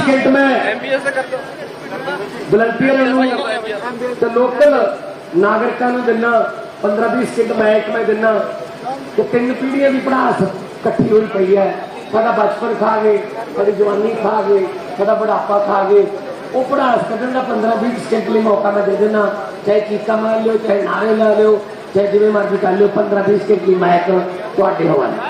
Second ਮੈਂ। MBS ਕਰ ਦੋ ਵਲੰਟੀਅਰ ਨੂੰ ਤੇ ਲੋਕਲ ਨਾਗਰਿਕਾਂ ਨੂੰ ਦਿੰਨਾ 15-20 ਸਕਿੰਟ ਮੈਂ ਇੱਕ ਮੈਂ ਦਿੰਨਾ। ਤੇ ਤਿੰਨ ਪੀੜ੍ਹੀਆਂ ਦੀ ਪੜਾਸ ਇਕੱਠੀ ਹੋਈ ਪਈ ਹੈ। ਸਾਡਾ ਬਚਪਨ ਖਾ ਗਏ ਸਾਡੀ ਜਵਾਨੀ ਖਾ ਗਏ ਸਾਡਾ ਬੁਢਾਪਾ ਖਾ ਗਏ। ਉਹ ਪੜਾਸ ਕੱਢਣ ਦਾ 15-20 ਸਕਿੰਟ ਲਈ ਮੌਕਾ ਮੈਂ ਦੇ ਦੇਣਾ ਚਾਹੇ ਚੀਕਾਂ ਮਾਰ ਲਿਓ ਚਾਹੇ ਨਾਰੇ ਲਾ ਲਿਓ ਚਾਹੇ ਜਿਵੇਂ ਮਰਜ਼ੀ ਕਰ ਲਿਓ 15-20 ਸਕਿੰਟ ਲਈ ਮੈਂ ਤੁਹਾਡੇ ਹਵਾਲੇ।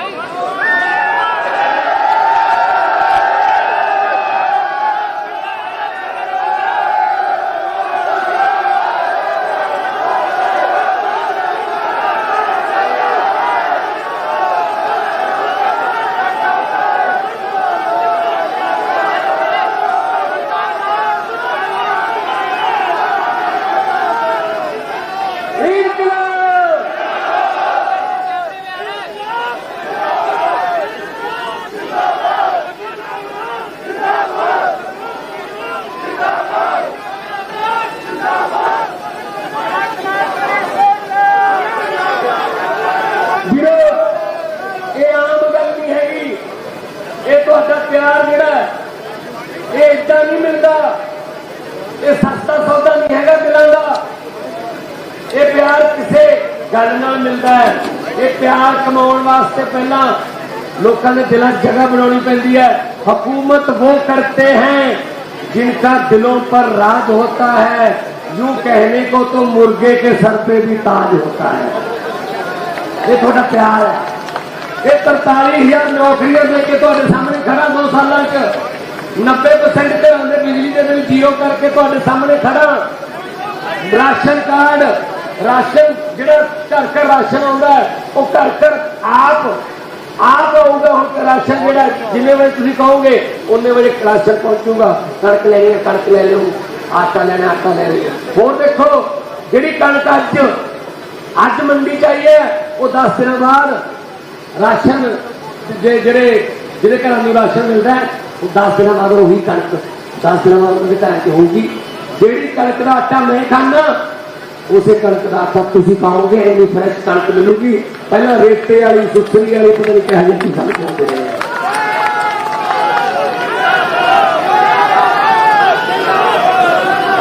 ਗੱਲ ਨਾਲ ਮਿਲਦਾ ਹੈ ਇਹ ਪਿਆਰ ਕਮਾਉਣ ਵਾਸਤੇ ਪਹਿਲਾਂ ਲੋਕਾਂ ਦੇ ਦਿਲਾਂ 'ਚ ਜਗ੍ਹਾ ਬਣਾਉਣੀ ਪੈਂਦੀ ਹੈ ਹਕੂਮਤ ਉਹ करते हैं जिनका दिलों पर राज होता है यूं कहने को तो मुर्गे के सर पे भी ताज होता है ਇਹ ਤੁਹਾਡਾ ਪਿਆਰ ਹੈ ਇਹ 43000 ਨੌਕਰੀਆਂ ਦੇ ਕੇ ਤੁਹਾਡੇ ਸਾਹਮਣੇ ਖੜਾ 2 ਸਾਲਾਂ 'ਚ 90% ਘਰਾਂ ਦੇ ਬਿਜਲੀ ਦੇ ਬਿੱਲ ਜ਼ੀਰੋ ਕਰਕੇ ਤੁਹਾਡੇ ਸਾਹਮਣੇ ਖੜਾ ਰਾਸ਼ਨ ਕਾਰਡ ਰਾਸ਼ਨ, ਜਿਹੜਾ ਘਰ ਘਰ ਰਾਸ਼ਨ ਆਉਂਦਾ ਉਹ ਘਰ ਘਰ ਆਪ ਆਪ ਆਊਗਾ, ਹੁਣ ਰਾਸ਼ਨ ਜਿਹੜਾ ਜਿੰਨੇ ਵਜੇ ਤੁਸੀਂ ਕਹੋਗੇ ਉਹਨੇ ਵਜੇ ਰਾਸ਼ਨ ਪਹੁੰਚੂਗਾ। ਕਣਕ ਲੈਣੀ ਹੈ ਕਣਕ ਲੈ ਲਿਓ ਆਟਾ ਲੈਣਾ ਆਟਾ ਲੈ ਲਿਓ ਹੋਰ ਦੇਖੋ, ਜਿਹੜੀ ਕਣਕ ਅੱਜ ਅੱਜ ਮੰਡੀ ਚਾਹੀਏ ਉਹ 10 ਦਿਨਾਂ ਬਾਅਦ ਰਾਸ਼ਨ ਜੇ ਜਿਹੜੇ ਜਿਹੜੇ ਘਰਾਂ ਨੂੰ ਰਾਸ਼ਨ ਮਿਲਦਾ ਉਹ 10 ਦਿਨਾਂ ਬਾਅਦ ਉਹੀ ਕਣਕ 10 ਦਿਨਾਂ ਬਾਅਦ ਉਹਦੇ ਘਰਾਂ 'ਚ ਹੋਊਗੀ। ਜਿਹੜੀ ਕਣਕ ਦਾ ਆਟਾ ਮੈਂ ਖਾਣਾ ਉਸੇ ਕਣਕ ਦਾ ਆਟਾ ਤੁਸੀਂ ਖਾਓਗੇ ਇੰਨੀ ਫਰੈਸ਼ ਕਣਕ ਮਿਲੂਗੀ। ਪਹਿਲਾਂ ਰੇਤੇ ਵਾਲੀ ਸੁਸਰੀ ਵਾਲੀ, ਪਤਾ ਨਹੀਂ ਕਿਹੋ ਜਿਹੀ ਚੀਜ਼ਾਂ ਖਾਂਦੇ ਰਹੇ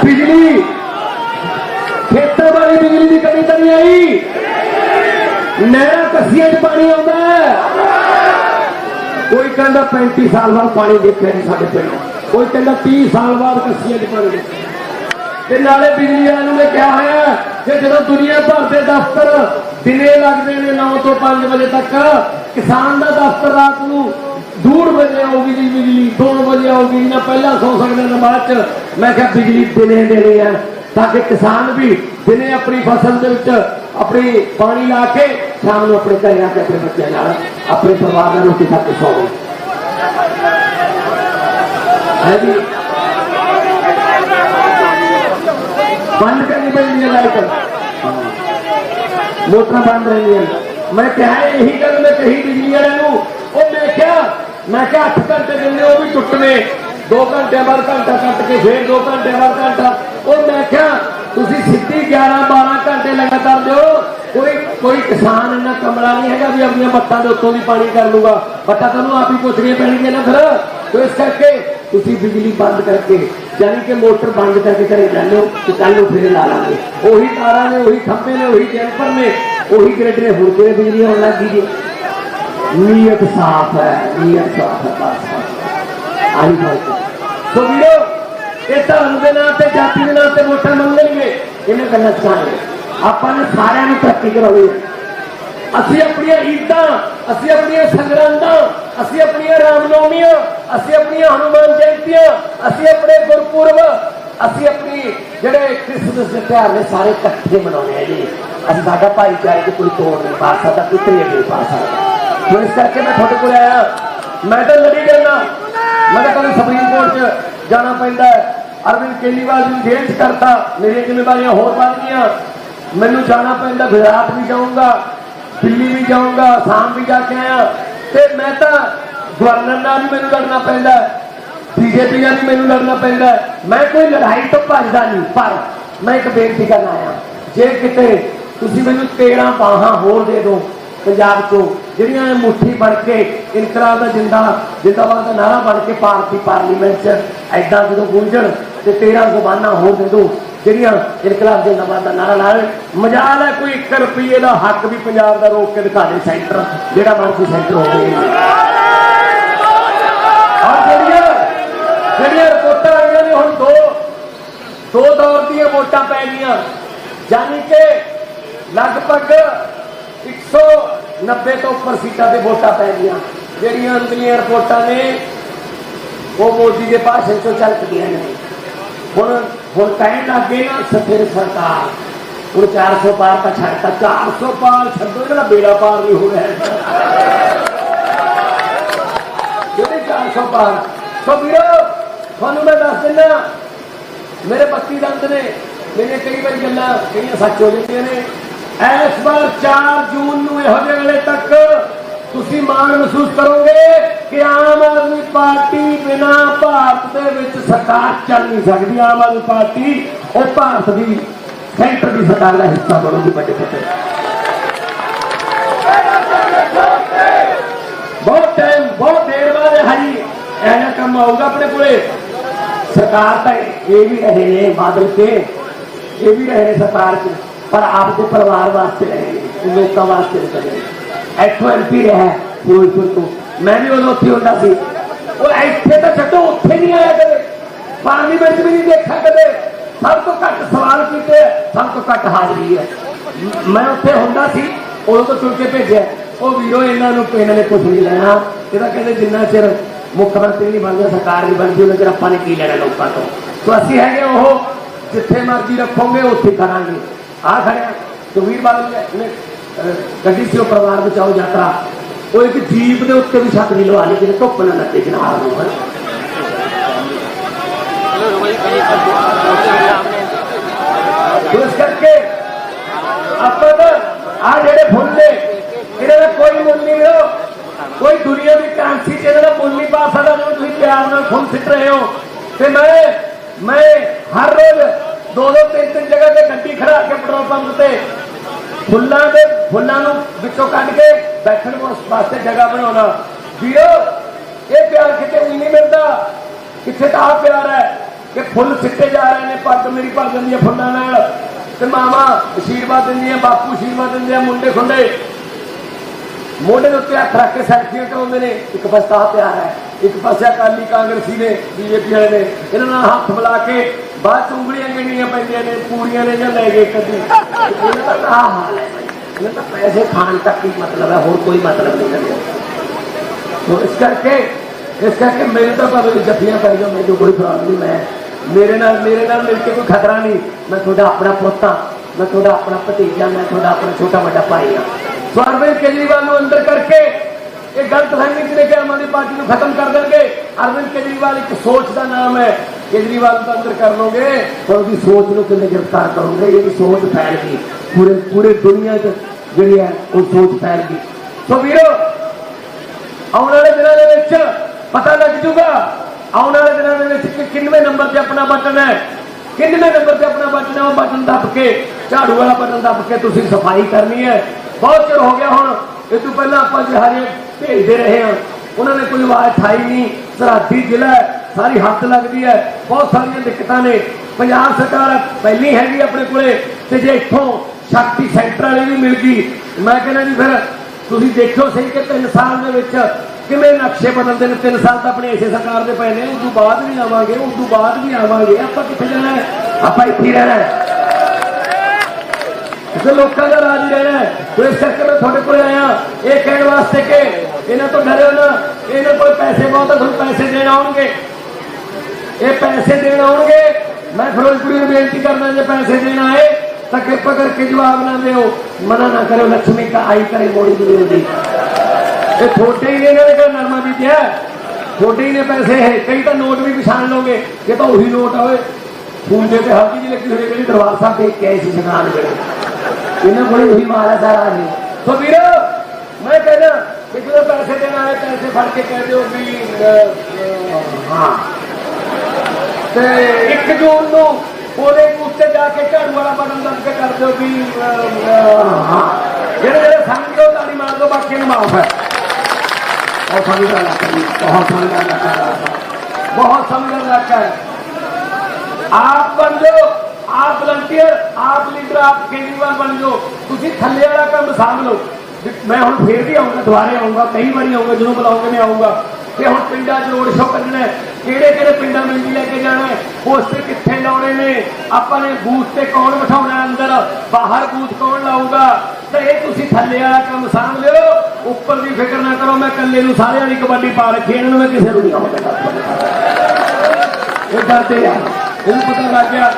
ਬਿਜਲੀ। ਖੇਤਾਂ ਵਾਲੀ ਬਿਜਲੀ ਦੀ ਕਮੀ ਤਾਂ ਨਹੀਂ ਆਈ। ਨਹਿਰਾਂ ਕੱਸੀਆਂ 'ਚ ਪਾਣੀ ਆਉਂਦਾ ਕੋਈ ਕਹਿੰਦਾ 35 ਸਾਲ ਬਾਅਦ ਪਾਣੀ ਦੇਖਿਆ ਨਹੀਂ ਸਾਡੇ ਪਿੰਡ। ਕੋਈ ਕਹਿੰਦਾ 30 ਸਾਲ ਬਾਅਦ ਕੱਸੀਆਂ 'ਚ ਪਾਣੀ ਦੇਖਿਆ। ਤੇ ਨਾਲੇ ਬਿਜਲੀ ਵਾਲਿਆਂ ਨੂੰ ਮੈਂ ਕਿਹਾ ਹੋਇਆ ਕਿ ਜਦੋਂ ਦੁਨੀਆ ਭਰ ਦੇ ਦਫ਼ਤਰ ਦਿਨੇ ਲੱਗਦੇ ਨੇ 9 ਤੋਂ 5 ਵਜੇ ਤੱਕ, ਕਿਸਾਨ ਦਾ ਦਫ਼ਤਰ ਰਾਤ ਨੂੰ ਦੂਰ ਵਜੇ ਆਉਗੀ ਜੀ ਬਿਜਲੀ 2 ਵਜੇ ਆਉਗੀ ਨਾ ਪਹਿਲਾਂ ਸੌ ਸਕਦੇ ਨਾ ਬਾਅਦ ਚ। ਮੈਂ ਕਿਹਾ ਬਿਜਲੀ ਦਿਨੇ ਦੇਣੀ ਹੈ ਤਾਂ ਕਿ ਕਿਸਾਨ ਵੀ ਦਿਨੇ ਆਪਣੀ ਫਸਲ ਦੇ ਵਿੱਚ ਆਪਣੀ ਪਾਣੀ ਲਾ ਕੇ ਸ਼ਾਮ ਨੂੰ ਆਪਣੇ ਘਰੇ ਆ ਕੇ ਆਪਣੇ ਬੱਚਿਆਂ ਨਾਲ, ਆਪਣੇ ਪਰਿਵਾਰ ਨਾਲ ਰੋਟੀ ਖਾ ਕੇ ਸੌਵੇ। ਹੈ ਜੀ? ਬੰਦ ਕਰਨੀ ਪੈਂਦੀ ਹੈ ਲਾਈਟ ਮੋਟਰਾਂ ਬੰਦ ਰਹਿੰਦੀਆਂ ਨੇ। ਮੈਂ ਕਿਹਾ ਇਹੀ ਗੱਲ ਮੈਂ ਕਹੀ ਬਿਜਲੀ ਨੂੰ ਉਹ ਮੈਂ ਕਿਹਾ ਮੈਂ ਕਿਹਾ 8 ਘੰਟੇ ਦਿੰਦੇ ਉਹ ਵੀ ਟੁੱਟਵੇਂ 2 ਘੰਟੇ ਬਾਅਦ ਘੰਟਾ ਕੱਟ ਕੇ ਫੇਰ 2 ਘੰਟੇ ਬਾਅਦ ਘੰਟਾ ਉਹ ਮੈਂ ਕਿਹਾ ਤੁਸੀਂ ਸਿੱਧੀ 11 12 ਘੰਟੇ ਲਗਾਤਾਰ ਦਿਓ ਕੋਈ ਕੋਈ ਕਿਸਾਨ ਇੰਨਾ ਕਮਰਾ ਨਹੀਂ ਹੈਗਾ ਵੀ ਆਪਣੀਆਂ ਮੱਤਾਂ ਦੇ ਉੱਤੋਂ ਵੀ ਪਾਣੀ ਕਰ ਲੂਗਾ ਬੱਟਾ ਤੁਹਾਨੂੰ ਆਪ ਹੀ ਪੁੱਛਣੀਆਂ ਪੈਣਗੀਆਂ ਨਾ ਫਿਰ ਤੋ ਇਸ ਕਰਕੇ ਤੁਸੀਂ ਬਿਜਲੀ ਬੰਦ ਕਰਕੇ ਯਾਨੀ ਕਿ ਮੋਟਰ ਬੰਦ ਕਰਕੇ ਘਰੇ ਜਾ ਲਓ ਤੇ ਕੱਲ ਨੂੰ ਫਿਰ ਲਾ ਲਾਂਗੇ ਉਹੀ ਤਾਰਾਂ ਨੇ ਉਹੀ ਖੰਭੇ ਨੇ ਉਹੀ ਜੈਂਪਰ ਨੇ ਉਹੀ ਗ੍ਰਿਡ ਨੇ ਹੁਣ ਕਿਹੜੇ ਬਿਜਲੀ ਆਉਣ ਲੱਗੀ ਜੀ ਨੀਅਤ ਸਾਫ਼ ਹੈ ਨੀਅਤ ਸਾਫ਼ ਹੈ ਬਸ ਆਹੀ ਫ਼ਰਕ ਹੈ। ਸੋ ਵੀਰੋ ਇਹ ਧਰਮ ਦੇ ਨਾਂ ਤੇ ਜਾਤੀ ਦੇ ਨਾਂ ਤੇ ਵੋਟਾਂ ਮੰਗਣਗੇ ਇਹਨੇ ਗੱਲਾਂ ਚਾਹੇ ਆਪਾਂ ਨੇ ਸਾਰਿਆਂ ਨੂੰ ਤਰੱਕੀ ਕਰਾਉਣੀ ਹੈ ਅਸੀਂ ਆਪਣੀਆਂ ਈਦਾਂ ਅਸੀਂ ਆਪਣੀਆਂ ਸੰਗਰਾਂਦਾਂ ਅਸੀਂ ਆਪਣੀਆਂ ਰਾਮਨੌਮੀਆਂ ਅਸੀਂ ਆਪਣੀਆਂ ਹਨੂਮਾਨ ਜਯੰਤੀਆਂ, ਅਸੀਂ ਆਪਣੇ ਗੁਰਪੁਰਬ, ਅਸੀਂ ਆਪਣੀ ਜਿਹੜੇ ਕ੍ਰਿਸਮਸ ਦੇ ਤਿਉਹਾਰ ਨੇ ਸਾਰੇ ਇਕੱਠੇ ਮਨਾਉਂਦੇ ਆ ਜੀ। ਅਸੀਂ ਸਾਡਾ ਭਾਈਚਾਰੇ ਦੀ ਕੋਈ ਤੋੜ ਨਹੀਂ ਪਾ ਸਕਦਾ ਕੋਈ ਤਰੀਕ ਨਹੀਂ ਪਾ ਸਕਦਾ। ਸੋ ਇਸ ਕਰਕੇ ਮੈਂ ਤੁਹਾਡੇ ਕੋਲ ਆਇਆ। ਮੈਂ ਤਾਂ ਲੜੀ ਕਰਨਾ ਮੈਂ ਤਾਂ ਕਦੇ ਸੁਪਰੀਮ ਕੋਰਟ 'ਚ ਜਾਣਾ ਪੈਂਦਾ। ਅਰਵਿੰਦ ਕੇਜਰੀਵਾਲ ਨੂੰ ਜੇਲ੍ਹ ਕਰਤਾ। ਮੇਰੀਆਂ ਜ਼ਿੰਮੇਵਾਰੀਆਂ ਹੋਰ ਵੱਧ ਗਈਆਂ। ਮੈਨੂੰ ਜਾਣਾ ਪੈਂਦਾ, ਗੁਜਰਾਤ ਵੀ ਜਾਊਂਗਾ, ਦਿੱਲੀ ਵੀ ਜਾਊਂਗਾ, ਆਸਾਮ ਵੀ ਜਾ ਕੇ ਆਇਆ। ਤੇ ਮੈਂ ਤਾਂ ਗਵਰਨਰ ਨਾਲ ਵੀ ਮੈਨੂੰ ਲੜਨਾ ਪੈਂਦਾ ਬੀਜੇਪੀ ਨਾਲ ਵੀ ਮੈਨੂੰ ਲੜਨਾ ਪੈਂਦਾ ਮੈਂ ਕੋਈ ਲੜਾਈ ਤੋਂ ਭੱਜਦਾ ਨਹੀਂ, ਪਰ ਮੈਂ ਇੱਕ ਬੇਨਤੀ ਕਰਨ ਆਇਆ। ਜੇ ਕਿਤੇ ਤੁਸੀਂ ਮੈਨੂੰ 13 ਬਾਹਾਂ ਹੋਰ ਦੇ ਦਿਓ ਪੰਜਾਬ ਤੋਂ ਜਿਹੜੀਆਂ ਇਹ ਮੁੱਠੀ ਬਣ ਕੇ ਇਨਕਲਾਬ ਦਾ ਜਿੰਦਾ, ਜਿੰਦਾਬਾਦ ਦਾ ਨਾਰਾ ਬਣ ਕੇ ਭਾਰਤੀ ਪਾਰਲੀਮੈਂਟ 'ਚ ਐਦਾਂ ਜਦੋਂ ਗੂੰਜਣ ਤੇ 13 ਜ਼ੁਬਾਨਾਂ ਹੋਰ ਦੇ ਦੋ ਜਿਹੜੀਆਂ ਇਨਕਲਾਬ ਜਿੰਦਾਬਾਦ ਦਾ ਨਾਰਾ ਲਾਵੇ ਮਜਾਲ ਹੈ, ਕੋਈ 1 ਰੁਪਏ ਦਾ ਹੱਕ ਵੀ ਪੰਜਾਬ ਦਾ ਰੋਕ ਕੇ ਦਿਖਾ ਦੇ ਸੈਂਟਰ, ਜਿਹੜਾ ਮਰਜ਼ੀ ਸੈਂਟਰ ਹੋਵੇ। ਜਿਹੜੀਆਂ ਰਿਪੋਰਟਾਂ ਆਈਆਂ ਨੇ ਹੁਣ ਦੋ ਦੋ ਦੌਰ ਦੀਆਂ ਵੋਟਾਂ ਪੈ ਗਈਆਂ ਯਾਨੀ ਕਿ ਲਗਭਗ 190 ਤੋਂ ਉੱਪਰ ਸੀਟਾਂ ਤੇ ਵੋਟਾਂ ਪੈ ਗਈਆਂ ਜਿਹੜੀਆਂ ਅੰਦਰਲੀਆਂ ਰਿਪੋਰਟਾਂ ਨੇ ਉਹ ਮੋਦੀ ਦੇ ਭਾਸ਼ਣ ਤੋਂ ਚੱਲ ਪਈਆਂ ਨੇ ਹੁਣ ਹੁਣ ਕਹਿਣ ਲੱਗੇ ਨਾ ਸਥਿਰ ਸਰਕਾਰ ਹੁਣ 400 ਪਾਰ ਤਾਂ ਛੱਡਤਾ 400 ਪਾਰ ਛੱਡੋ ਇਹਦਾ ਬੇੜਾ ਪਾਰ ਨਹੀਂ ਹੋ ਰਿਹਾ ਜਿਹੜੇ 400 ਪਾਰ ਸੋ ਵੀਰੋ ਤੁਹਾਨੂੰ ਮੈਂ ਦੱਸ ਦਿੰਦਾ, ਮੇਰੇ 32 ਦੰਦ ਨੇ, ਮੇਰੇ ਕਈ ਵਾਰੀ ਗੱਲਾਂ ਕਈਆਂ ਸੱਚ ਹੋ ਜਾਂਦੀਆਂ ਨੇ। ਇਸ ਵਾਰ 4 ਜੂਨ ਨੂੰ ਇਹੋ ਜਿਹੇ ਵੇਲੇ ਤੱਕ ਤੁਸੀਂ ਮਾਣ ਮਹਿਸੂਸ ਕਰੋਗੇ ਕਿ ਆਮ ਆਦਮੀ ਪਾਰਟੀ ਬਿਨਾ ਭਾਰਤ ਦੇ ਵਿੱਚ ਸਰਕਾਰ ਚੱਲ ਨਹੀਂ ਸਕਦੀ। ਆਮ ਆਦਮੀ ਪਾਰਟੀ, ਉਹ ਭਾਰਤ ਦੀ ਸੈਂਟਰ ਦੀ ਸਰਕਾਰ ਦਾ ਹਿੱਸਾ ਬਣੂਗੀ ਵੱਡੇ ਪੱਧਰ ਬਹੁਤ ਟਾਈਮ ਬਹੁਤ ਦੇਰ ਬਾਅਦ ਇਹ ਹਰੀ, ਇਹ ਕੰਮ ਆਊਗਾ ਆਪਣੇ ਕੋਲੇ। ਸਰਕਾਰ ਤਾਂ ਇਹ ਵੀ ਰਹੇ ਨੇ ਬਾਦਲ ਕੇ, ਇਹ ਵੀ ਰਹੇ ਨੇ ਸਰਕਾਰ ਚ ਪਰ ਆਪਦੇ ਪਰਿਵਾਰ ਵਾਸਤੇ ਰਹੇ ਨੇ ਲੋਕਾਂ ਵਾਸਤੇ ਨਹੀਂ ਕਰੇ ਇੱਥੋਂ ਐਮਪੀ ਰਿਹਾ ਫਿਰੋਜ਼ਪੁਰ ਤੋਂ। ਮੈਂ ਵੀ ਉਦੋਂ ਉੱਥੇ ਹੁੰਦਾ ਸੀ। ਉਹ ਇੱਥੇ ਤਾਂ ਛੱਡੋ, ਉੱਥੇ ਨਹੀਂ ਆਇਆ ਕਦੇ। ਪਾਰਲੀਮੈਂਟ ਵੀ ਨਹੀਂ ਦੇਖਿਆ ਕਦੇ। ਸਭ ਤੋਂ ਘੱਟ ਸਵਾਲ ਕੀਤੇ, ਸਭ ਤੋਂ ਘੱਟ ਹਾਜ਼ਰੀ ਹੈ। ਮੈਂ ਉੱਥੇ ਹੁੰਦਾ ਸੀ, ਉਦੋਂ ਤੋਂ ਚੁਣ ਕੇ ਭੇਜਿਆ। ਉਹ ਵੀਰੋ, ਇਹਨਾਂ ਨੂੰ ਇਹਨਾਂ ਨੇ ਕੁਝ ਨਹੀਂ ਲੈਣਾ। ਇਹਦਾ ਕਹਿੰਦੇ ਜਿੰਨਾ ਚਿਰ ਮੁੱਖ ਮੰਤਰੀ ਨਹੀਂ ਬਣਦਾ ਸਰਕਾਰ ਨਹੀਂ ਬਣਦੀ ਉਹਨਾਂ ਚਿਰ ਆਪਾਂ ਨੇ ਕੀ ਲੈਣਾ ਲੋਕਾਂ ਤੋਂ ਸੋ ਅਸੀਂ ਹੈਗੇ ਉਹ ਜਿੱਥੇ ਮਰਜ਼ੀ ਰੱਖੋਗੇ ਉੱਥੇ ਕਰਾਂਗੇ ਆ ਖੜਿਆ ਸੁਖਵੀਰ ਬਾਦਲ ਨੇ ਅਹ, ਗੱਡੀ ਸਿਓ ਪਰਿਵਾਰ ਬਚਾਓ ਯਾਤਰਾ ਉਹ ਇੱਕ ਜੀਪ ਦੇ ਉੱਤੇ ਵੀ ਛੱਤ ਨਹੀਂ ਲਵਾ ਲਈ ਜਿਹਨੇ ਧੁੱਪ ਨਾ ਲੱਗੇ ਜਨਾਬ ਨੂੰ ਹੈਂ। ਤੋ ਇਸ ਕਰਕੇ ਆਪਾਂ ਤਾਂ ਆ ਜਿਹੜੇ ਫੁੱਲ ਨੇ ਇਹਨਾਂ ਦਾ ਕੋਈ ਮੁੱਲ ਨਹੀਂ ਹੋ ਕੋਈ ਦੁਨੀਆ ਦੀ ਕਰੰਸੀ ਚ ਇਹਨਾਂ ਦਾ ਮੁੱਲ ਨਹੀਂ ਪਾ ਸਕਦਾ, ਜਦੋਂ ਤੁਸੀਂ ਪਿਆਰ ਨਾਲ ਫੁੱਲ ਸਿੱਟ ਰਹੇ ਹੋ। ਤੇ ਮੈਂ ਮੈਂ ਹਰ ਰੋਜ਼ ਦੋ ਦੋ, ਤਿੰਨ ਤਿੰਨ ਜਗ੍ਹਾ ਤੇ ਗੱਡੀ ਖੜਾ ਕੇ ਪੈਟਰੋਲ ਪੰਪ ਤੇ ਫੁੱਲਾਂ ਦੇ, ਫੁੱਲਾਂ ਨੂੰ ਵਿੱਚੋਂ ਕੱਢ ਕੇ ਬੈਠਣ ਵਾਸਤੇ ਜਗ੍ਹਾ ਬਣਾਉਣਾ। ਵੀਰੋ, ਇਹ ਪਿਆਰ ਕਿਤੇ ਵੀ ਨਹੀਂ ਮਿਲਦਾ। ਕਿੱਥੇ ਤਾਂ ਆਹ ਪਿਆਰ ਹੈ ਕਿ ਫੁੱਲ ਸਿੱਟੇ ਜਾ ਰਹੇ ਨੇ, ਪੱਗ ਮੇਰੀ ਭਰ ਜਾਂਦੀ ਹੈ ਫੁੱਲਾਂ ਨਾਲ। ਤੇ ਮਾਵਾ ਅਸ਼ੀਰਵਾਦ ਦਿੰਦੀਆਂ, ਬਾਪੂ ਅਸ਼ੀਰਵਾਦ ਦਿੰਦੇ ਆ ਮੁੰਡੇ ਖੁੰਡੇ। ਮੋਢੇ ਦੇ ਉੱਤੇ ਹੱਥ ਰੱਖ ਕੇ ਸੈਲਫੀਆਂ ਕਰਾਉਂਦੇ ਨੇ। ਇੱਕ ਪਾਸੇ ਆਹ ਪਿਆਰ ਹੈ, ਇੱਕ ਪਾਸੇ ਅਕਾਲੀ ਕਾਂਗਰਸੀ ਨੇ, ਬੀਜੇਪੀ ਵਾਲੇ ਨੇ। ਇਹਨਾਂ ਨਾਲ ਹੱਥ ਮਿਲਾ ਕੇ ਬਾਅਦ ਚ ਉਂਗਲੀਆਂ ਗਿਣੀਆਂ ਪੈਂਦੀਆਂ ਨੇ ਪੂਰੀਆਂ ਨੇ ਜਾਂ ਲੈ ਗਏ ਕਦੀ ਇਹਨਾਂ ਦਾ ਤਾਂ ਹਾਲ ਹੈ ਇਹਨਾਂ ਦਾ ਪੈਸੇ ਖਾਣ ਤੱਕ ਹੀ ਮਤਲਬ ਹੈ, ਹੋਰ ਕੋਈ ਮਤਲਬ ਨਹੀਂ ਕਰਦੇ ਤੋ ਇਸ ਕਰਕੇ ਇਸ ਕਰਕੇ ਮੇਰੇ ਤਾਂ ਭਾਵੇਂ ਜੱਫੀਆਂ ਪੈ ਜਾਓ ਮੈਨੂੰ ਕੋਈ ਪ੍ਰੋਬਲਮ ਨਹੀਂ, ਮੈਂ ਮੇਰੇ ਨਾਲ ਮੇਰੇ ਨਾਲ ਮਿਲ ਕੇ ਕੋਈ ਖਤਰਾ ਨਹੀਂ। ਮੈਂ ਤੁਹਾਡਾ ਆਪਣਾ ਪੋਤਾ ਮੈਂ ਤੁਹਾਡਾ ਆਪਣਾ ਭਤੀਜਾ, ਮੈਂ ਤੁਹਾਡਾ ਆਪਣਾ ਛੋਟਾ ਵੱਡਾ ਭਾਈ ਹਾਂ। ਸੋ ਅਰਵਿੰਦ ਕੇਜਰੀਵਾਲ ਨੂੰ ਅੰਦਰ ਕਰਕੇ ਇਹ ਗਲਤ ਫਹਿਮੀ ਚ ਲੈ ਕੇ ਆਮ ਆਦਮੀ ਪਾਰਟੀ ਨੂੰ ਖਤਮ ਕਰ ਦੇਣਗੇ। ਅਰਵਿੰਦ ਕੇਜਰੀਵਾਲ ਇੱਕ ਸੋਚ ਦਾ ਨਾਮ ਹੈ। ਕੇਜਰੀਵਾਲ ਨੂੰ ਤਾਂ ਅੰਦਰ ਕਰ ਲੋਗੇ ਪਰ ਉਹਦੀ ਸੋਚ ਨੂੰ ਕਿੰਨੇ ਗ੍ਰਿਫਤਾਰ ਕਰੋਗੇ? ਇਹਦੀ ਸੋਚ ਫੈਲ ਗਈ ਪੂਰੇ ਪੂਰੇ ਦੁਨੀਆ 'ਚ ਜਿਹੜੀ ਹੈ, ਉਹ ਸੋਚ ਫੈਲ ਗਈ ਸੋ ਵੀਰੋ, ਆਉਣ ਵਾਲੇ ਦਿਨਾਂ ਦੇ ਵਿੱਚ ਪਤਾ ਲੱਗ ਜੂਗਾ, ਆਉਣ ਵਾਲੇ ਦਿਨਾਂ ਦੇ ਵਿੱਚ ਕਿ ਕਿੰਨਵੇਂ ਨੰਬਰ ਤੇ ਆਪਣਾ ਬਟਨ ਹੈ। ਕਿੰਨਵੇਂ ਨੰਬਰ ਤੇ ਆਪਣਾ ਬਟਨ ਹੈ? ਉਹ ਬਟਨ ਦੱਬ ਕੇ, ਝਾੜੂ ਵਾਲਾ ਬਟਨ ਦੱਬ ਕੇ ਤੁਸੀਂ ਸਫ਼ਾਈ ਕਰਨੀ ਹੈ। ਬਹੁਤ ਚਿਰ ਹੋ ਗਿਆ ਹੁਣ ਇਹ ਤੋਂ ਪਹਿਲਾਂ ਆਪਾਂ ਜਹਾਰੇ ਭੇਜਦੇ ਰਹੇ ਹਾਂ। ਉਹਨਾਂ ਨੇ ਕੋਈ ਆਵਾਜ਼ ਠਾਈ ਨਹੀਂ। ਸਰਹੱਦੀ ਜ਼ਿਲ੍ਹਾ ਸਾਰੀ ਹੱਦ ਲੱਗਦੀ ਹੈ। ਬਹੁਤ ਸਾਰੀਆਂ ਦਿੱਕਤਾਂ ਨੇ। ਪੰਜਾਬ ਸਰਕਾਰ ਪਹਿਲੀ ਹੈਗੀ ਆਪਣੇ ਕੋਲੇ ਤੇ ਜੇ ਇੱਥੋਂ ਸ਼ਕਤੀ ਸੈਂਟਰ ਵਾਲੀ ਵੀ ਮਿਲ ਗਈ, ਮੈਂ ਕਹਿੰਦਾ ਜੀ ਫਿਰ ਤੁਸੀਂ ਦੇਖੋ ਸਹੀ ਕਿ ਤਿੰਨ ਸਾਲ ਦੇ ਵਿੱਚ ਕਿਵੇਂ ਨਕਸ਼ੇ ਬਦਲਦੇ ਨੇ। ਤਿੰਨ ਸਾਲ ਤਾਂ ਆਪਣੇ ਇਸੇ ਸਰਕਾਰ ਦੇ ਪਏ ਨੇ ਉਸ ਤੋਂ ਬਾਅਦ ਵੀ ਆਵਾਂਗੇ ਉਸ ਤੋਂ ਬਾਅਦ ਵੀ ਆਵਾਂਗੇ। ਆਪਾਂ ਕਿੱਥੇ ਜਾਣਾ ਆਪਾਂ ਇੱਥੇ ਰਹਿਣਾ ਹੈ ਲੋਕਾਂ ਦਾ ਰਾਜ ਰਹਿਣਾ ਹੈ ਇਸ ਕਰਕੇ ਮੈਂ ਤੁਹਾਡੇ ਕੋਲ ਆਇਆ। ਇਹ ਕਹਿਣ ਵਾਸਤੇ ਕਿ ਇਹਨਾਂ ਤੋਂ ਡਰਿਓ ਨਾ। ਇਹਨਾਂ ਕੋਲ ਪੈਸੇ ਬਹੁਤ ਤੁਹਾਨੂੰ ਪੈਸੇ ਦੇਣ ਆਉਣਗੇ। ਇਹ ਪੈਸੇ ਦੇਣ ਆਉਣਗੇ। ਮੈਂ ਫਿਰੋਜ਼ਪੁਰੀ ਨੂੰ ਬੇਨਤੀ ਕਰਨਾ ਜੇ ਪੈਸੇ ਦੇਣ ਆਏ, ਤਾਂ ਕਿਰਪਾ ਕਰਕੇ ਜਵਾਬ ਨਾ ਦਿਓ। ਮਨਾ ਨਾ ਕਰੋ ਲక్ష్ਮੀ ਕਾ ਆਈ ਕਰੇ ਮੋੜੀ ਗੁਰੂ ਦੀ ਇਹ ਥੋੜੇ ਹੀ ਨੇ ਇਹਨਾਂ ਦੇ ਘਰ ਨਰਮਾ ਬੀਜਿਆ। ਥੋੜੇ ਹੀ ਨੇ ਪੈਸੇ ਹੈ ਕਈ ਤਾਂ ਨੋਟ ਵੀ ਪਛਾਣ ਲਓਗੇ ਇਹ ਤਾਂ ਉਹੀ ਨੋਟ ਆ, ਓਏ। ਫੂੰਡੇ ਤੇ ਹਲਕੀ ਜਿਹੀ ਲੱਗੀ ਹੋਈ ਜਿਹੜੀ ਦਰਬਾਰ ਸਾਹਿਬ ਦੇ ਕੈਸ਼ ਜਨਾਨ ਜਿਹੜੇ ਇਹਨਾਂ ਕੋਲ ਵੀ ਮਾਰਾ ਸਾਰਾ ਜੀ ਫਕੀਰ ਮੈਂ ਕਹਿੰਦਾ ਕਿ ਜਦੋਂ ਪੈਸੇ ਦੇਣ ਆਏ, ਪੈਸੇ ਫੜ ਕੇ ਕਹਿੰਦੇ ਹੋ ਵੀ ਹਾਂ। ਤੇ ਇੱਕ ਜੂਨ ਨੂੰ ਉਹਦੇ ਉੱਤੇ ਜਾ ਕੇ ਝਾੜੂ ਵਾਲਾ ਬਟਨ ਦੱਸ ਕੇ ਕਰ ਦਿਓ ਵੀ ਹਾਂ। ਜਿਹੜੇ ਜਿਹੜੇ ਸੰਗੋ ਤਾਲੀ ਮਾਰ ਦੋ ਬਾਕੀ ਨੂੰ ਮਾਫ ਹੈ। ਬਹੁਤ ਸਮਝਣ ਲੱਗਾ ਬਹੁਤ ਸਮਝਣ ਲੱਗਾ ਬਹੁਤ ਸਮਝਣ ਲੱਗਾ ਆਪ ਬੰਦੇ ਆਪ ਵਲੰਟੀਅਰ ਆਪ ਲੀਡਰ ਆਪ ਕੇਜਰੀਵਾਲ ਬਣ ਜਾਓ। ਤੁਸੀਂ ਥੱਲੇ ਵਾਲਾ ਕੰਮ ਸਾਂਭ ਲਓ। ਮੈਂ ਹੁਣ ਫੇਰ ਵੀ ਆਉਂਗਾ ਦੁਬਾਰੇ ਆਉਂਗਾ ਕਈ ਵਾਰੀ ਆਉਂਗਾ ਜਦੋਂ ਬੁਲਾਓਗੇ ਮੈਂ ਆਉਂਗਾ ਤੇ ਹੁਣ ਪਿੰਡਾਂ 'ਚ ਰੋਡ ਸ਼ੋਅ ਕੱਢਣਾ ਕਿਹੜੇ ਕਿਹੜੇ ਪਿੰਡਾਂ ਨੂੰ ਲੈ ਕੇ ਜਾਣਾ ਹੈ? ਪੋਸਟਰ ਕਿੱਥੇ ਲਾਉਣੇ ਨੇ? ਆਪਾਂ ਨੇ ਬੂਥ ਤੇ ਕੌਣ ਬਿਠਾਉਣਾ ਅੰਦਰ? ਬਾਹਰ ਬੂਥ ਕੌਣ ਲਾਊਗਾ? ਤਾਂ ਇਹ ਤੁਸੀਂ ਥੱਲੇ ਵਾਲਾ ਕੰਮ ਸਾਂਭ ਲਿਓ। ਉੱਪਰ ਦੀ ਫਿਕਰ ਨਾ ਕਰੋ, ਮੈਂ ਇਕੱਲੇ ਨੂੰ ਸਾਰਿਆਂ ਦੀ ਕਬੱਡੀ ਪਾ ਰੱਖੀ ਇਹਨਾਂ ਨੂੰ ਮੈਂ ਕਿਸੇ ਨੂੰ ਨਹੀਂ ਆਉਂਦਾ। ਇਹ ਡਰਦੇ ਆ ਇਹਨੂੰ ਪਤਾ ਲੱਗ ਗਿਆ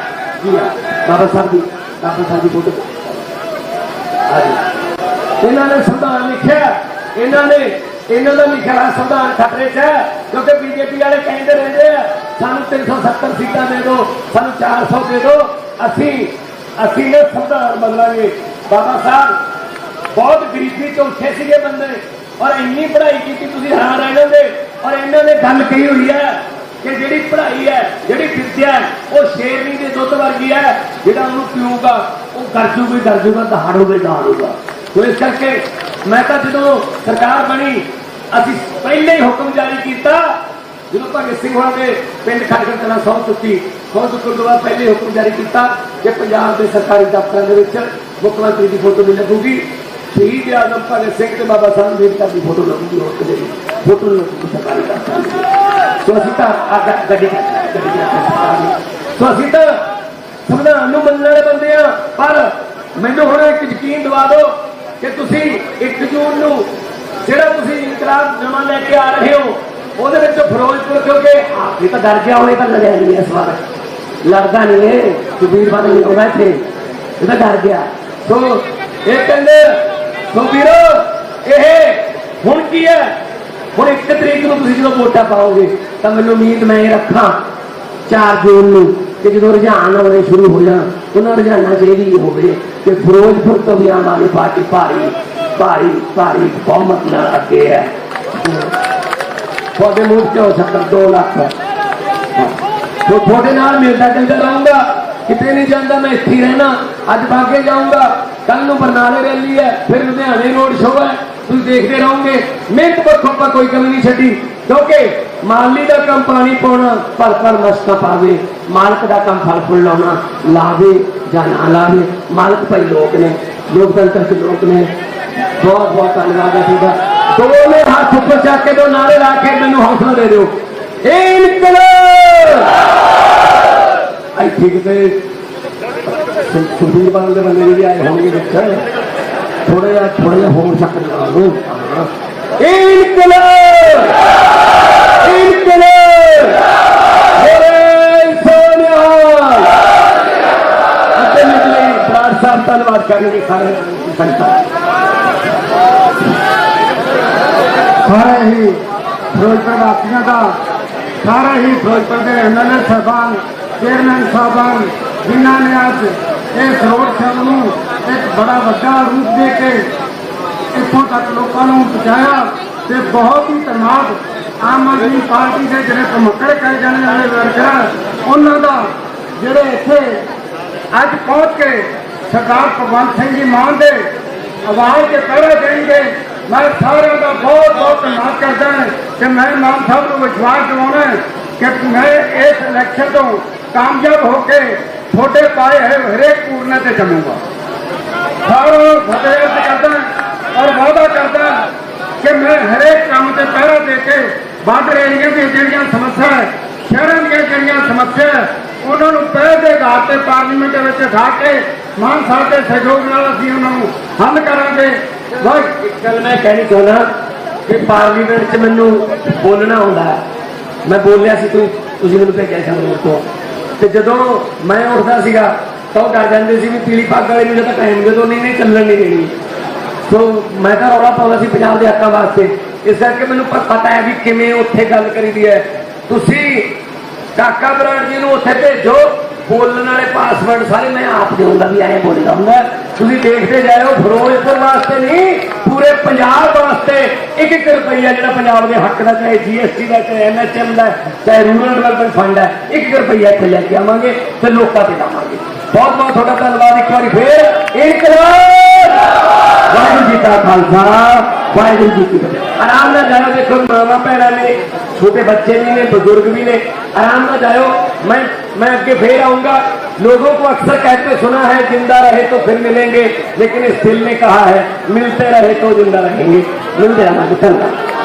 ਜੀ ਆ ਬਾਬਾ ਸਾਹਿਬ ਦੀ ਬਾਬਾ ਸਾਹਿਬ ਦੀ ਫੋਟੋ ਹਾਂਜੀ ਇਹਨਾਂ ਨੇ ਸੰਵਿਧਾਨ ਲਿਖਿਆ ਇਹਨਾਂ ਨੇ ਇਹਨਾਂ ਦਾ ਲਿਖਿਆ ਹੋਇਆ ਸੰਵਿਧਾਨ ਖਤਰੇ 'ਚ ਹੈ ਕਿਉਂਕਿ ਬੀਜੇਪੀ ਵਾਲੇ ਕਹਿੰਦੇ ਰਹਿੰਦੇ ਆ ਸਾਨੂੰ 370 ਸੀਟਾਂ ਦੇ ਦਿਓ ਸਾਨੂੰ 400 ਦੇ ਦਿਓ ਅਸੀਂ ਅਸੀਂ ਇਹ ਸੰਵਿਧਾਨ ਬਦਲਾਂਗੇ ਬਾਬਾ ਸਾਹਿਬ ਬਹੁਤ ਗਰੀਬੀ ਤੋਂ ਉੱਠੇ ਸੀਗੇ ਬੰਦੇ ਔਰ ਇੰਨੀ ਪੜ੍ਹਾਈ ਕੀਤੀ ਤੁਸੀਂ ਹੈਰਾਨ ਰਹਿ ਜਾਂਦੇ ਔਰ ਇਹਨਾਂ ਨੇ ਗੱਲ ਕਹੀ ਹੋਈ ਹੈ ਕਿ ਜਿਹੜੀ ਪੜ੍ਹਾਈ ਹੈ, ਜਿਹੜੀ ਵਿਦਿਆ ਉਹ ਸ਼ੇਰਨੀ ਦੇ ਦੁੱਧ ਵਰਗੀ ਹੈ, ਜਿਹੜਾ ਉਹਨੂੰ ਪੀਊਗਾ, ਉਹ ਗਰਜੂ ਵੀ ਗਰਜੂਗਾ ਦਹਾੜੂਗਾ ਦਹਾੜੂਗਾ ਸੋ ਇਸ ਕਰਕੇ ਮੈਂ ਤਾਂ ਜਦੋਂ ਸਰਕਾਰ ਬਣੀ, ਅਸੀਂ ਪਹਿਲੇ ਹੀ ਹੁਕਮ ਜਾਰੀ ਕੀਤਾ, ਜਦੋਂ ਭਗਤ ਸਿੰਘ ਹੋਣਾ ਦੇ ਪਿੰਡ ਖੜਕਣ ਕਲਾਂ ਸੌ ਚੁੱਕੀ ਸੌ ਚੁੱਕਣ ਤੋਂ ਬਾਅਦ ਪਹਿਲੇ ਹੁਕਮ ਜਾਰੀ ਕੀਤਾ ਕਿ ਪੰਜਾਬ ਦੇ ਸਰਕਾਰੀ ਦਫ਼ਤਰਾਂ ਦੇ ਵਿੱਚ ਮੁੱਖ ਮੰਤਰੀ ਦੀ ਫੋਟੋ ਵੀ ਲੱਗੂਗੀ। ਸ਼ਹੀਦ ਆਜ਼ਮ ਭਗਤ ਸਿੰਘ ਤੇ ਬਾਬਾ ਸਾਹਿਬ ਅੰਬੇਡਕਰ ਦੀ ਫੋਟੋ ਲੱਗੂਗੀ ਹੋਰ ਕਿਤੇ ਫੋਟੋ ਲੱਗੂਗੀ ਸਰਕਾਰੀ ਦਫ਼ਤਰਾਂ ਸੋ ਅਸੀਂ ਤਾਂ ਆ ਗੱਡੀ ਸੋ ਅਸੀਂ ਤਾਂ ਸੰਵਿਧਾਨ ਨੂੰ ਮੰਨਣ ਵਾਲੇ ਬੰਦੇ ਆ, ਪਰ ਮੈਨੂੰ ਹੁਣ ਇੱਕ ਯਕੀਨ ਦਿਵਾ ਦਿਓ ਕਿ ਤੁਸੀਂ 1 ਜੂਨ ਨੂੰ ਜਿਹੜਾ ਤੁਸੀਂ ਇਨਕਲਾਬ ਨਵਾਂ ਲੈ ਕੇ ਆ ਰਹੇ ਹੋ, ਉਹਦੇ ਵਿੱਚ ਫਿਰੋਜ਼ਪੁਰ ਕਿਉਂਕਿ ਇਹ ਤਾਂ ਡਰ ਗਿਆ ਹੋਏ ਤਾਂ ਲੜਿਆ ਨਹੀਂ ਇਸ ਵਾਰ। ਲੜਦਾ ਨਹੀਂ ਇਹ ਸੁਬੀਰ ਬਾਦਲ ਨਹੀਂ ਹੋਣਾ ਇੱਥੇ। ਇਹ ਤਾਂ ਡਰ ਗਿਆ। ਸੋ ਇਹ ਕਹਿੰਦੇ ਸੋ ਵੀਰੋ, ਇਹ ਹੁਣ ਕੀ ਹੈ? ਹੁਣ 1 ਤਰੀਕ ਨੂੰ ਤੁਸੀਂ ਜਦੋਂ ਵੋਟਾਂ ਪਾਓਗੇ, ਤਾਂ ਮੈਨੂੰ ਉਮੀਦ ਮੈਂ ਇਹ ਰੱਖਾਂ 4 ਜੂਨ ਨੂੰ ਕਿ ਜਦੋਂ ਰੁਝਾਨ ਆਉਣੇ ਸ਼ੁਰੂ ਹੋ ਜਾਣ, ਉਹਨਾਂ ਰੁਝਾਨਾਂ 'ਚ ਇਹ ਵੀ ਹੋਵੇ ਕਿ ਫਿਰੋਜ਼ਪੁਰ ਤੋਂ ਵੀ ਆਮ ਆਦਮੀ ਪਾਰਟੀ ਭਾਰੀ ਭਾਰੀ ਭਾਰੀ ਬਹੁਮਤ ਨਾਲ ਅੱਗੇ ਹੈ। ਤੁਹਾਡੇ ਮੂੰਹ 'ਚ ਹੋ ਸਕਦਾ 2 ਲੱਖ ਤੁਹਾਡੇ ਨਾਲ ਮਿਲਦਾ ਜੁਲਦਾ ਰਹੂੰਗਾ ਕਿਤੇ ਨਹੀਂ ਜਾਂਦਾ, ਮੈਂ ਇੱਥੇ ਹੀ ਰਹਿਣਾ। ਅੱਜ ਬਾਗੇ ਜਾਊਂਗਾ ਕੱਲ ਨੂੰ ਬਰਨਾਲੇ ਰੈਲੀ ਹੈ, ਫਿਰ ਲੁਧਿਆਣੇ ਰੋਡ ਸ਼ੋਅ ਹੈ। ਤੁਸੀਂ ਦੇਖਦੇ ਰਹੋਗੇ, ਮਿਹਨਤ ਪੱਖੋਂ ਆਪਾਂ ਕੋਈ ਕਮੀ ਨਹੀਂ ਛੱਡੀ। ਕਿਉਂਕਿ ਮਾਲੀ ਦਾ ਕੰਮ ਪਾਣੀ ਪਾਉਣਾ, ਪਰ ਪਰ ਮਸਕਾ ਪਾਵੇ। ਮਾਲਕ ਦਾ ਕੰਮ ਫਲ ਫੁੱਲ ਲਾਉਣਾ, ਲਾਵੇ ਜਾਂ ਨਾ ਲਾਵੇ। ਮਾਲਕ ਭਾਈ ਲੋਕ ਨੇ, ਲੋਕਤੰਤਰ ਦੇ ਲੋਕ ਨੇ। ਬਹੁਤ ਬਹੁਤ ਧੰਨਵਾਦ ਹੈ ਤੁਹਾਡਾ। ਦੋਵੇਂ ਹੱਥ ਉੱਪਰ ਚੱਕ ਕੇ ਦੋ ਨਾਰੇ ਲਾ ਕੇ ਮੈਨੂੰ ਹੌਸਲਾ ਦੇ ਦਿਓ। ਇਨਕਲਾਬ! ਇੱਥੇ ਕਿਤੇ ਸੁਖਬੀਰ ਬਾਦਲ ਦੇ ਬੰਦੇ ਵੀ ਆਏ ਹੋਣਗੇ ਵਿੱਚ ਥੋੜੇ ਜਿਹਾ ਥੋੜਾ ਜਿਹਾ ਹੋਰ ਚੱਕ ਲਗਾਓ ਇਨਕਲਾਬ! ਇਨਕਲਾਬ! ਹੋਰੇ ਸੋਨਿਆ ਅਤੇ ਨਿਕਲੇ ਬਰਾੜ ਸਾਹਿਬ ਧੰਨਵਾਦ ਕਰਨਗੇ ਸਾਰੇ ਸੰਗਤਾਂ। ਸਾਰੇ ਹੀ ਫਿਰੋਜ਼ਪੁਰ ਵਾਸੀਆਂ ਦਾ, ਸਾਰਾ ਹੀ ਫਿਰੋਜ਼ਪੁਰ ਦੇ ਐਮਐਲਏ ਸਾਹਿਬਾਨ ਚੇਅਰਮੈਨ ਸਾਹਿਬਾਨ, ਜਿਨ੍ਹਾਂ ਨੇ ਅੱਜ ਇਸ ਰੋਡ ਸ਼ੋਅ ਨੂੰ ਇੱਕ ਬੜਾ ਵੱਡਾ ਰੂਪ ਦੇ ਕੇ ਇੱਥੋਂ ਤੱਕ ਲੋਕਾਂ ਨੂੰ ਪਹੁੰਚਾਇਆ ਤੇ ਬਹੁਤ ਹੀ ਧੰਨਵਾਦ ਆਮ ਆਦਮੀ ਪਾਰਟੀ ਦੇ ਜਿਹੜੇ ਪ੍ਰਮੁੱਖ ਕਹੇ ਜਾਣ ਵਾਲੇ ਵਰਕਰ ਉਹਨਾਂ ਦਾ, ਜਿਹੜੇ ਇੱਥੇ ਅੱਜ ਪਹੁੰਚ ਕੇ ਸਰਦਾਰ ਭਗਵੰਤ ਸਿੰਘ ਜੀ ਮਾਨ ਦੇ ਆਵਾਜ਼ ਦੇ ਪਹਿਰੇ ਦੇਣਗੇ, ਮੈਂ ਸਾਰਿਆਂ ਦਾ ਬਹੁਤ ਬਹੁਤ ਧੰਨਵਾਦ ਕਰਦਾ ਕਿ ਮੈਂ ਮਾਨ ਸਾਹਿਬ ਨੂੰ ਵਿਸ਼ਵਾਸ ਦਿਵਾਉਣਾ ਕਿ ਮੈਂ ਇਸ ਇਲੈਕਸ਼ਨ ਤੋਂ ਕਾਮਯਾਬ ਹੋ ਕੇ ਤੁਹਾਡੇ ਪਾਏ ਹੋਏ ਹਰੇਕ ਪੂਰਨੇ ਤੇ ਜੰਮੂਗਾ। ਸਾਰਾ ਫਤਿਹ ਕਰਦਾ ਔਰ ਵਾਅਦਾ ਕਰਦਾ ਕਿ ਮੈਂ ਹਰੇਕ ਕੰਮ ਤੇ ਪਹਿਰਾ ਦੇ ਕੇ ਬਾਰਡਰ ਏਰੀਆ ਦੀਆਂ ਜਿਹੜੀਆਂ ਸਮੱਸਿਆ ਹੈ, ਸ਼ਹਿਰਾਂ ਦੀਆਂ ਜਿਹੜੀਆਂ ਸਮੱਸਿਆ ਉਹਨਾਂ ਨੂੰ ਪਹਿਲ ਦੇ ਆਧਾਰ ਤੇ ਪਾਰਲੀਮੈਂਟ ਵਿੱਚ ਉਠਾ ਕੇ ਮਾਨ ਸਾਹਿਬ ਦੇ ਸਹਿਯੋਗ ਨਾਲ ਅਸੀਂ ਉਹਨਾਂ ਨੂੰ ਹੱਲ ਕਰਾਂਗੇ। ਬਸ ਇੱਕ ਗੱਲ ਮੈਂ ਕਹਿਣੀ ਚਾਹੁੰਦਾ ਕਿ ਪਾਰਲੀਮੈਂਟ 'ਚ ਮੈਨੂੰ ਬੋਲਣਾ ਹੁੰਦਾ ਹੈ। ਮੈਂ ਬੋਲਿਆ ਸੀ ਤੂੰ ਤੁਸੀਂ ਮੈਨੂੰ ਭੇਜਿਆ ਸੀ ਅੰਗਰੇਜ਼ ਤੋਂ ਤੇ ਜਦੋਂ ਮੈਂ ਉੱਠਦਾ ਸੀਗਾ, ਤਾਂ ਉਹ ਡਰ ਜਾਂਦੇ ਸੀ ਵੀ ਪੀਲੀ ਪੱਗ ਵਾਲੇ ਨੂੰ ਜਦੋਂ ਟਾਈਮ ਜਦੋਂ ਨਹੀਂ ਨਹੀਂ ਚੱਲਣ ਨਹੀਂ ਦੇਣੀ। ਸੋ ਮੈਂ ਤਾਂ ਰੌਲਾ ਪਾਉਂਦਾ ਸੀ ਪੰਜਾਬ ਦੇ ਹੱਕਾਂ ਵਾਸਤੇ। ਇਸ ਕਰਕੇ ਮੈਨੂੰ ਪਤਾ ਹੈ ਵੀ ਕਿਵੇਂ ਉੱਥੇ ਗੱਲ ਕਰੀਦੀ ਹੈ। ਤੁਸੀਂ ਕਾਕਾ ਬਰਾੜ ਜੀ ਨੂੰ ਉੱਥੇ ਭੇਜੋ। ਬੋਲਣ ਵਾਲੇ ਪਾਸਵਰਡ ਸਾਰੇ ਮੈਂ ਆਪ ਦੇਉਂਗਾ ਵੀ ਐਂ ਬੋਲਦਾ ਹੁੰਦਾ। ਤੁਸੀਂ ਦੇਖਦੇ ਜਾਇਓ, ਫਿਰੋਜ਼ਪੁਰ ਵਾਸਤੇ ਨਹੀਂ, ਪੂਰੇ ਪੰਜਾਬ ਵਾਸਤੇ 1-1 ਰੁਪਈਆ ਜਿਹੜਾ ਪੰਜਾਬ ਦੇ ਹੱਕ ਦਾ, ਚਾਹੇ ਜੀਐਸਟੀ ਦਾ, ਚਾਹੇ ਐਮਐਸਐਮ ਦਾ, ਚਾਹੇ ਰੂਰਲ ਡਿਵੈਲਪਮੈਂਟ ਫੰਡ ਹੈ 1-1 ਰੁਪਈਆ ਇੱਥੇ ਲੈ ਕੇ ਆਵਾਂਗੇ ਤੇ ਲੋਕਾਂ ਤੇ ਲਾਵਾਂਗੇ। ਬਹੁਤ ਬਹੁਤ ਤੁਹਾਡਾ ਧੰਨਵਾਦ ਇੱਕ ਵਾਰੀ ਫੇਰ। ਇਨਕਲਾਬ! ਵਾਹਿਗੁਰੂ ਜੀ ਦਾ ਖਾਲਸਾ, ਵਾਹਿਗੁਰੂ ਜੀ ਕੀ ਫਤਿਹ। ਆਰਾਮ ਨਾਲ ਜਾਇਓ, ਦੇਖੋ ਮਾਵਾ ਭੈਣਾਂ ਨੇ, ਛੋਟੇ ਬੱਚੇ ਵੀ ਨੇ, ਬਜ਼ੁਰਗ ਵੀ ਨੇ, ਆਰਾਮ ਨਾਲ ਜਾਇਓ। ਮੈਂ मैं अगे फिर आऊंगा लोगों को अक्सर कहते सुना है जिंदा रहे तो फिर मिलेंगे लेकिन इस दिल ने कहा है मिलते रहे तो जिंदा रहेंगे मिलते रहना धन्यवाद